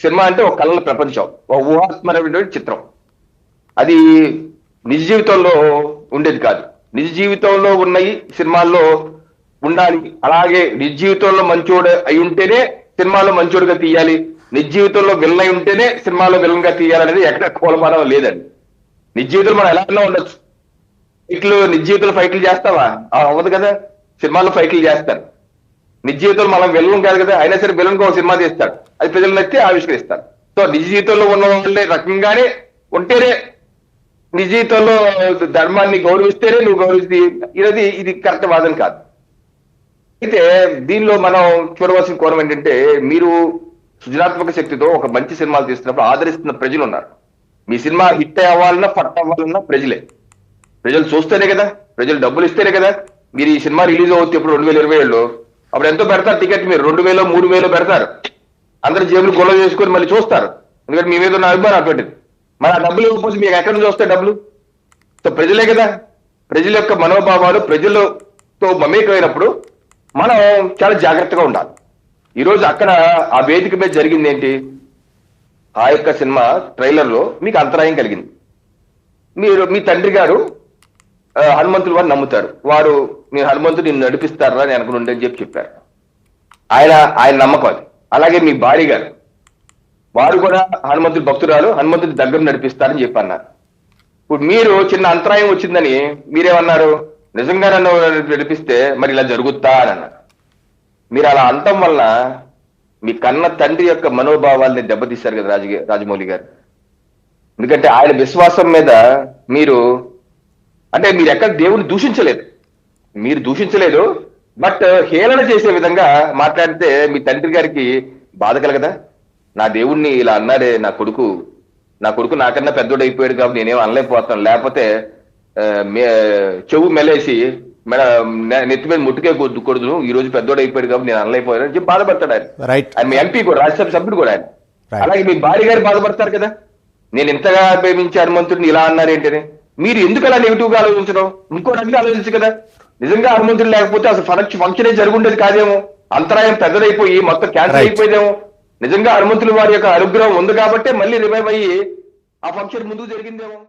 Cinema అంటే ఒక కళల ప్రపంచం ఒక ఊహాత్మకమైనటువంటి చిత్రం. అది నిజ జీవితంలో ఉండేది కాదు. నిజ జీవితంలో ఉన్నాయి సినిమాల్లో ఉండాలి. అలాగే నిజ జీవితంలో మంచోడు అయి ఉంటేనే సినిమాలో మంచోడుగా తీయాలి. నిజ జీవితంలో విలన్ అయి ఉంటేనే సినిమాలో విలన్గా తీయాలనేది ఎక్కడ కోలమానం లేదండి. నిజ జీవితంలో మనం ఎలా ఉండొచ్చు. ఫైట్లు నిజ జీవితంలో ఫైట్లు చేస్తావా? అవ్వదు కదా. సినిమాలో ఫైట్లు చేస్తారు. నిజ జీవితంలో మనం విలన్ కాదు కదా అయినా సరే విలన్ ఒక సినిమా తీస్తాడు. అది ప్రజలు నచ్చి ఆవిష్కరిస్తాడు. సో నిజ జీవితంలో ఉన్న వాళ్ళే రకంగానే ఉంటేనే నిజ జీవితంలో ధర్మాన్ని గౌరవిస్తేనే నువ్వు గౌరవిస్తే ఇది ఇది కరెక్ట్ వాదన కాదు. అయితే దీనిలో మనం చూడవలసిన కోణం ఏంటంటే మీరు సృజనాత్మక శక్తితో ఒక మంచి సినిమాలు తీస్తున్నప్పుడు ఆదరిస్తున్న ప్రజలు ఉన్నారు. మీ సినిమా హిట్ అవ్వాలన్నా ఫట్ అవ్వాలన్నా ప్రజలే. ప్రజలు చూస్తేనే కదా ప్రజలు డబ్బులు ఇస్తేనే కదా మీరు ఈ సినిమా రిలీజ్ అవుతుంది ఇప్పుడు రెండు వేల ఇరవై ఏళ్ళు అప్పుడు ఎంతో పెడతారు టికెట్ మీరు? రెండు వేలు మూడు వేలు పెడతారు. అందరు జేబులు గొడవ చేసుకొని మళ్ళీ చూస్తారు. ఎందుకంటే మీ మీద ఉన్న అభిమానం అటువంటిది. మరి ఆ డబ్బులు ఇవ్వకపోతే మీకు ఎక్కడి నుంచి వస్తాయి డబ్బులు? సో ప్రజలే కదా. ప్రజల యొక్క మనోభావాలు ప్రజలతో మమేకమైనప్పుడు మనం చాలా జాగ్రత్తగా ఉండాలి. ఈరోజు అక్కడ ఆ వేదిక మీద జరిగింది ఏంటి? ఆ యొక్క సినిమా ట్రైలర్లో మీకు అంతరాయం కలిగింది. మీరు మీ తండ్రి గారు హనుమంతులు వారు నమ్ముతారు. వారు నేను హనుమంతుడు నిన్ను నడిపిస్తారా? నేను అనుకుని అని చెప్పి చెప్పారు. ఆయన ఆయన నమ్మకం అది. అలాగే మీ భార్య గారు వారు కూడా హనుమంతుడి భక్తురాలు హనుమంతుడి దగ్గర నడిపిస్తారని చెప్పి అన్నారు ఇప్పుడు మీరు చిన్న అంతరాయం వచ్చిందని మీరేమన్నారు? నిజంగా నన్ను నడిపిస్తే మరి ఇలా జరుగుతా అని అన్నారు. మీరు అలా అంతం వల్ల మీ కన్న తండ్రి యొక్క మనోభావాల్ని దెబ్బతీశారు కదా రాజు రాజమౌళి గారు. ఎందుకంటే ఆయన విశ్వాసం మీద మీరు అంటే మీరు ఎక్కడ దేవుని దూషించలేదు. మీరు దూషించలేదు బట్ హేళన చేసే విధంగా మాట్లాడితే మీ తండ్రి గారికి బాధ కలగదా? నా దేవుణ్ణి ఇలా అన్నాడే నా కొడుకు. నా కొడుకు నాకన్నా పెద్దోడు అయిపోయాడు కాబట్టి నేనేం అనలేకపోతాను లేకపోతే చెవు మెలేసి మెడ నెత్తి మీద ముట్టుకే కొద్దు కొడుదు ఈ రోజు పెద్దోడు అయిపోయాడు కాబట్టి నేను అనలేకపోయాను అని చెప్పి బాధపడతాడు ఆయన. రైట్ ఆయన మీ ఎంపీ కూడా రాజ్యసభ సభ్యుడు కూడా ఆయన. అలాగే మీ భార్య గారు బాధపడతారు కదా. నేను ఇంతగా ప్రేమించే హనుమంతుడిని ఇలా అన్నారేంటని? మీరు ఎందుకు అలా నెగిటివ్గా ఆలోచించడం? ఇంకో రకంగా ఆలోచించు కదా. నిజంగా హనుమంతుడు లేకపోతే అసలు ఫంక్షన్ ఫంక్షనే జరుగుండేది కాదేమో. అంతరాయం పెద్దదైపోయి మొత్తం Right. అయిపోయేదేమో. నిజంగా హనుమంతుల వారి యొక్క అనుగ్రహం ఉంది కాబట్టే మళ్ళీ రివైవ్ అయ్యి ఆ ఫంక్షన్ ముందుకు జరిగిందేమో.